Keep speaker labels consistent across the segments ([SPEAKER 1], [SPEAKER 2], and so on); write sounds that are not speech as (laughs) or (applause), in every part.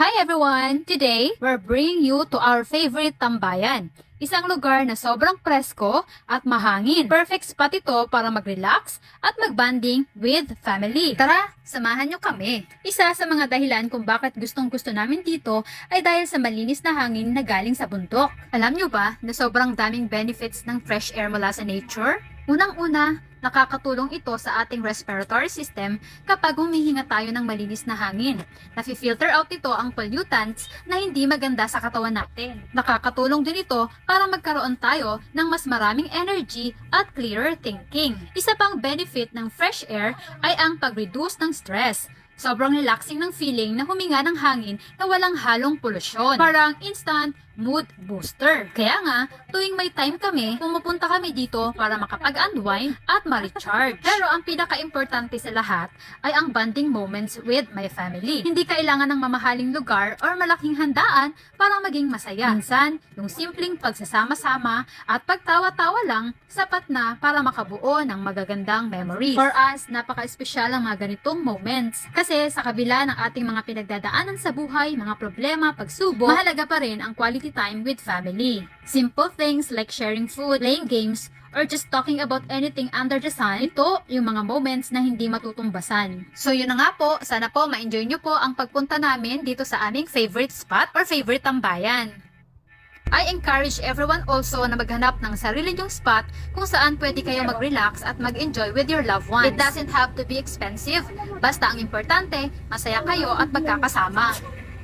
[SPEAKER 1] Hi everyone! Today, we're bringing you to our favorite tambayan. Isang lugar na sobrang presko at mahangin. Perfect spot ito para mag-relax at mag-banding with family. Tara, samahan nyo kami. Isa sa mga dahilan kung bakit gustong gusto namin dito ay dahil sa malinis na hangin na galing sa bundok. Alam nyo ba na sobrang daming benefits ng fresh air mula sa nature? Unang-una, nakakatulong ito sa ating respiratory system kapag humihinga tayo ng malinis na hangin. Nafi-filter out ito ang pollutants na hindi maganda sa katawan natin. Nakakatulong din ito para magkaroon tayo ng mas maraming energy at clearer thinking. Isa pang benefit ng fresh air ay ang pag-reduce ng stress. Sobrang relaxing ng feeling na huminga ng hangin na walang halong polusyon. Parang instant mood booster. Kaya nga, tuwing may time kami, pumupunta kami dito para makapag-unwind at ma-recharge. Pero ang pinaka-importante sa lahat ay ang bonding moments with my family. Hindi kailangan ng mamahaling lugar or malaking handaan para maging masaya. Minsan, yung simpleng pagsasama-sama at pagtawa-tawa lang, sapat na para makabuo ng magagandang memories. For us, napaka-espesyal ang mga ganitong moments. Kasi sa kabila ng ating mga pinagdadaanan sa buhay, mga problema, pagsubok, mahalaga pa rin ang quality time with family. Simple things like sharing food, playing games, or just talking about anything under the sun, ito yung mga moments na hindi matutumbasan. So yun na nga po, sana po ma-enjoy nyo po ang pagpunta namin dito sa aming favorite spot or favorite tambayan. I encourage everyone also na maghanap ng sarili nyong spot kung saan pwede kayo mag-relax at mag-enjoy with your loved ones. It doesn't have to be expensive, basta ang importante, masaya kayo at magkakasama.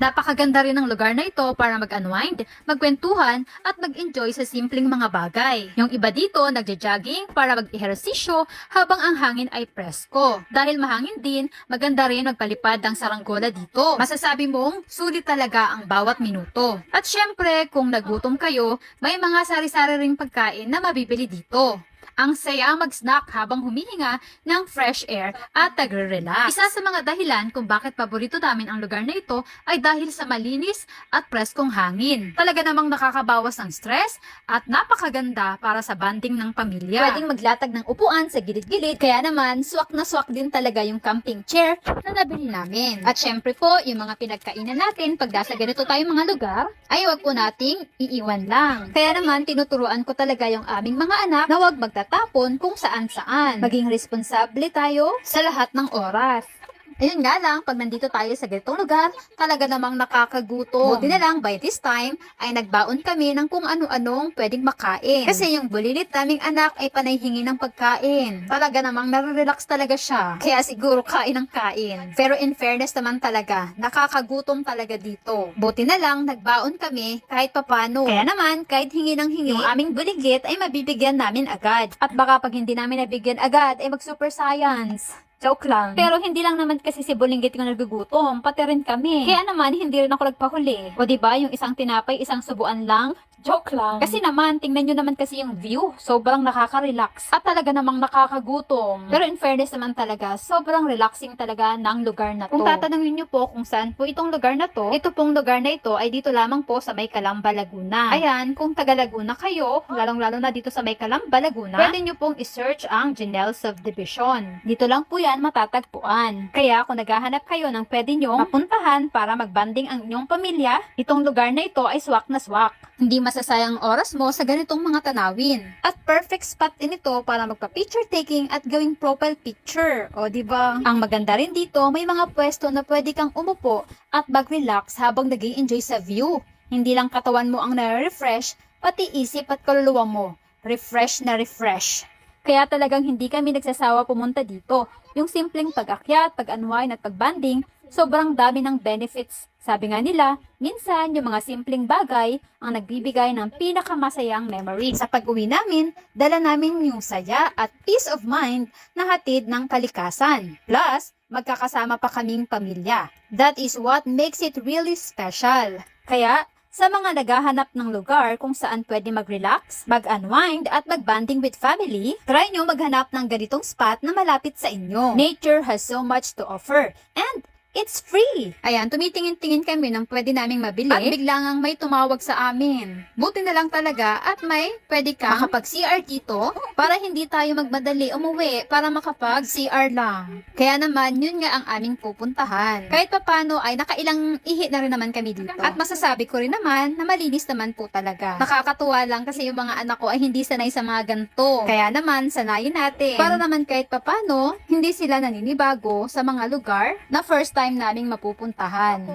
[SPEAKER 1] Napakaganda rin ng lugar na ito para mag-unwind, magkwentuhan at mag-enjoy sa simpleng mga bagay. Yung iba dito nagja-jogging para mag-ehersisyo habang ang hangin ay presko. Dahil mahangin din, maganda rin magpalipad ng saranggola dito. Masasabi mong sulit talaga ang bawat minuto. At syempre, kung nagutom kayo, may mga sari-sari ring pagkain na mabibili dito. Ang saya mag-snack habang humihinga ng fresh air at nagre-relax. Isa sa mga dahilan kung bakit paborito namin ang lugar na ito ay dahil sa malinis at preskong hangin. Talaga namang nakakabawas ng stress at napakaganda para sa banding ng pamilya. Pwedeng maglatag ng upuan sa gilid-gilid, kaya naman swak na swak din talaga yung camping chair na nabili namin. At syempre po, yung mga pinagkainan natin pag nasa ganito tayong mga lugar, ay wag po nating iiwan lang. Kaya naman, tinuturuan ko talaga yung aming mga anak na wag magtatapon kung saan saan. Maging responsable tayo sa lahat ng oras. Ayun nga lang, pag nandito tayo sa ganitong lugar, talaga namang nakakagutom. Buti na lang, by this time, ay nagbaon kami ng kung ano-anong pwedeng makain. Kasi yung bulilit naming anak ay panay hingi ng pagkain. Talaga namang nare-relax talaga siya. Kaya siguro kain ng kain. Pero in fairness naman talaga, nakakagutom talaga dito. Buti na lang, nagbaon kami kahit papano. Kaya naman, kahit hingi ng hingi, yung aming buligit ay mabibigyan namin agad. At baka pag hindi namin nabigyan agad, ay mag-super science. Joke lang. Pero hindi lang naman kasi si Bulinggit yung nagugutom, pati rin kami. Kaya naman, hindi rin ako nagpahuli. O di ba yung isang tinapay, isang subuan lang? Joke lang. Kasi naman, tingnan nyo naman kasi yung view. Sobrang nakaka-relax. At talaga namang nakakagutom. Pero in fairness naman talaga, sobrang relaxing talaga ng lugar na to. Kung tatanungin nyo po kung saan po itong lugar na to, ito pong lugar na ito ay dito lamang po sa may Calamba, Laguna. Ayan, kung taga Laguna kayo, lalong-lalo na dito sa may Calamba, Laguna, pwede nyo pong isearch ang Janelle Subdivision. Dito lang po yan matatagpuan. Kaya kung naghahanap kayo ng pwede nyo mapuntahan para magbanding ang inyong pamilya, itong lugar na ito ay swak na swak. Hindi masasayang oras mo sa ganitong mga tanawin. At perfect spot din ito para magpa-picture taking at gawing profile picture. O di ba? Ang maganda rin dito, may mga pwesto na pwede kang umupo at mag-relax habang nag enjoy sa view. Hindi lang katawan mo ang nare-refresh, pati isip at kaluluwa mo. Refresh na refresh. Kaya talagang hindi kami nagsasawa pumunta dito. Yung simpleng pag-akyat, pag-unwind at pag-banding, sobrang dami ng benefits. Sabi nga nila, minsan yung mga simpleng bagay ang nagbibigay ng pinakamasayang memory. Sa pag-uwi namin, dala namin yung saya at peace of mind na hatid ng kalikasan. Plus, magkakasama pa kaming pamilya. That is what makes it really special. Kaya, sa mga naghahanap ng lugar kung saan pwede mag-relax, mag-unwind at mag-banding with family, try nyo maghanap ng ganitong spot na malapit sa inyo. Nature has so much to offer and it's free. Ayan, tumitingin-tingin kami ng pwede naming mabili. At biglang ang may tumawag sa amin. Buti na lang talaga at may pwede kang makapag-CR dito para hindi tayo magmadali umuwi para makapag-CR lang. Kaya naman, yun nga ang aming pupuntahan. Kahit papano ay nakailang ihi na rin naman kami dito. At masasabi ko rin naman na malinis naman po talaga. Nakakatuwa lang kasi yung mga anak ko ay hindi sanay sa mga ganito. Kaya naman, sanayin natin. Para naman kahit papano, hindi sila naninibago sa mga lugar na first time naming mapupuntahan.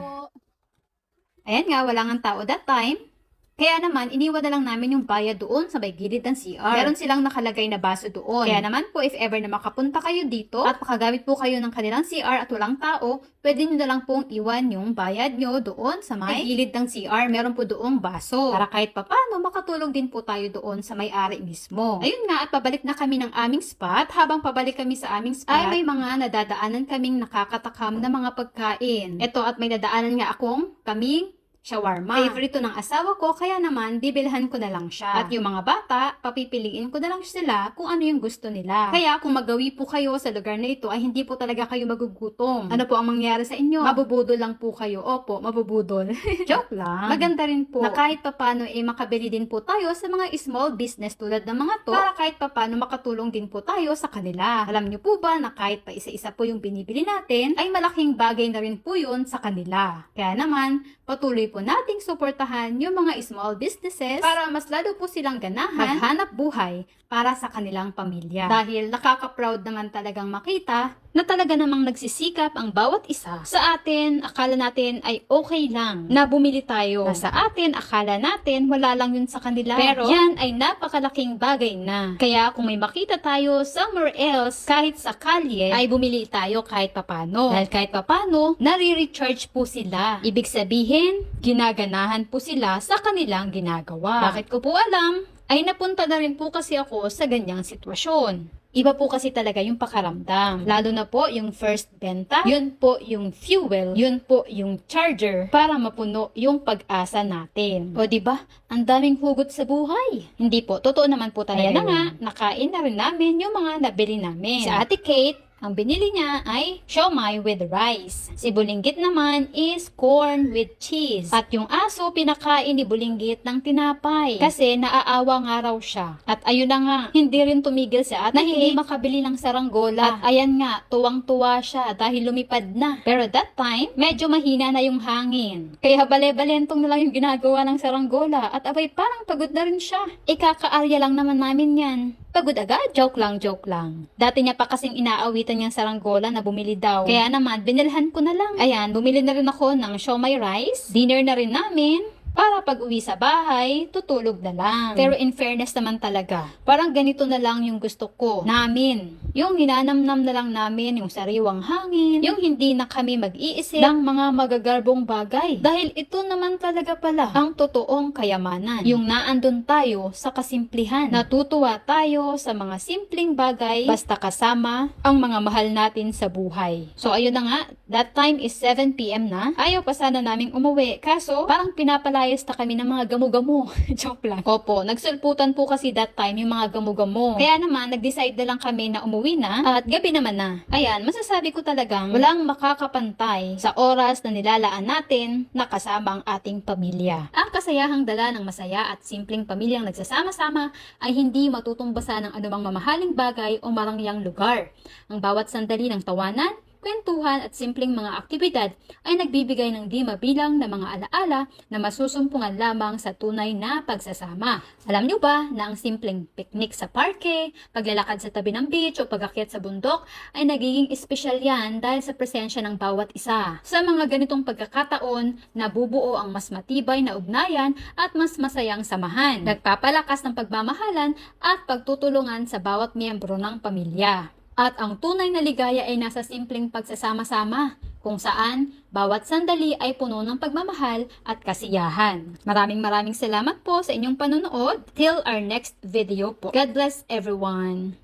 [SPEAKER 1] Ayan nga, wala nga tao that time. Kaya naman, iniwan na lang namin yung bayad doon sa may gilid ng CR. Meron silang nakalagay na baso doon. Kaya naman po, if ever na makapunta kayo dito at makagamit po kayo ng kanilang CR at walang tao, pwede nyo na lang pong iwan yung bayad nyo doon sa may gilid ng CR. Meron po doong baso. Para kahit papano, makatulong din po tayo doon sa may-ari mismo. Ayun nga, at pabalik na kami ng aming spot. Habang pabalik kami sa aming spot, ay may mga nadadaanan kaming nakakatakam na mga pagkain. Ito at may nadaanan nga akong kaming shawarma. Favorite to ng asawa ko, kaya naman, bibilhan ko na lang siya. At yung mga bata, papipiliin ko na lang sila kung ano yung gusto nila. Kaya kung magawi po kayo sa lugar na ito, ay hindi po talaga kayo magugutom. Ano po ang mangyari sa inyo? Mabubudol lang po kayo. Opo, mabubudol. (laughs) Joke lang. Maganda rin po na kahit papano eh makabili din po tayo sa mga small business tulad ng mga to para kahit papano makatulong din po tayo sa kanila. Alam niyo po ba na kahit pa isa-isa po yung binibili natin, ay malaking bagay na rin po yun sa kanila. Kaya naman, patuloy po nating suportahan yung mga small businesses para mas lalo po silang ganahan maghanap buhay para sa kanilang pamilya. Dahil nakaka-proud naman talagang makita na talaga namang nagsisikap ang bawat isa. Sa atin, akala natin ay okay lang na bumili tayo. Na sa atin, akala natin wala lang yun sa kanila. Pero yan ay napakalaking bagay na. Kaya kung may makita tayo somewhere else, kahit sa kalye, ay bumili tayo kahit papano. Dahil kahit papano, nare-recharge po sila. Ibig sabihin, ginaganahan po sila sa kanilang ginagawa. Bakit ko po alam? Ay napunta na rin po kasi ako sa ganyang sitwasyon. Iba po kasi talaga yung pakaramdam. Lalo na po yung first benta, yun po yung fuel, yun po yung charger para mapuno yung pag-asa natin. O di ba? Ang daming hugot sa buhay. Hindi po, totoo naman po talaga. Ayan na nga, nakain na rin namin yung mga nabili namin. Si Ate Kate, ang binili niya ay siomai with rice. Si Bulinggit naman is corn with cheese. At yung aso, pinakain ni Bulinggit ng tinapay. Kasi naaawa nga raw siya. At ayun na nga, hindi rin tumigil si ate na hindi makabili ng saranggola. At ayan nga, tuwang-tuwa siya dahil lumipad na. Pero that time, medyo mahina na yung hangin. Kaya bale-balentong na lang yung ginagawa ng saranggola. At abay, parang pagod na rin siya. Ikakaarya lang naman namin yan. Pagod agad? Joke lang, joke lang. Dati niya pa kasing inaawitan niyang saranggola na bumili daw. Kaya naman, binilhan ko na lang. Ayan, bumili na rin ako ng siomay rice. Dinner na rin namin. Para pag uwi sa bahay, tutulog na lang. Pero in fairness naman talaga, parang ganito na lang yung gusto ko namin. Yung hinanamnam na lang namin yung sariwang hangin, yung hindi na kami mag-iisip ng mga magagarbong bagay. Dahil ito naman talaga pala ang totoong kayamanan. Yung naandun tayo sa kasimplihan. Natutuwa tayo sa mga simpleng bagay basta kasama ang mga mahal natin sa buhay. So ayun na nga, that time is 7pm na. Ayaw pa sana naming umuwi. Kaso parang pinapalayas na kami ng mga gamo-gamo. (laughs) Joke lang. Opo, nagsulputan po kasi that time yung mga gamo-gamo. Kaya naman, nag-decide na lang kami na umuwi na at gabi naman na. Ayan, masasabi ko talagang walang makakapantay sa oras na nilalaan natin na kasama ang ating pamilya. Ang kasayahang dala ng masaya at simpleng pamilyang nagsasama-sama ay hindi matutumbasa ng anumang mamahaling bagay o marangyang lugar. Ang bawat sandali ng tawanan, kwentuhan at simpleng mga aktibidad ay nagbibigay ng di mabilang na mga alaala na masusumpungan lamang sa tunay na pagsasama. Alam niyo ba na ang simpleng picnic sa parke, paglalakad sa tabi ng beach o pagakyat sa bundok ay nagiging espesyal yan dahil sa presensya ng bawat isa. Sa mga ganitong pagkakataon, nabubuo ang mas matibay na ugnayan at mas masayang samahan. Nagpapalakas ng pagmamahalan at pagtutulungan sa bawat miyembro ng pamilya. At ang tunay na ligaya ay nasa simpleng pagsasama-sama, kung saan bawat sandali ay puno ng pagmamahal at kasiyahan. Maraming maraming salamat po sa inyong panonood. Till our next video po. God bless everyone.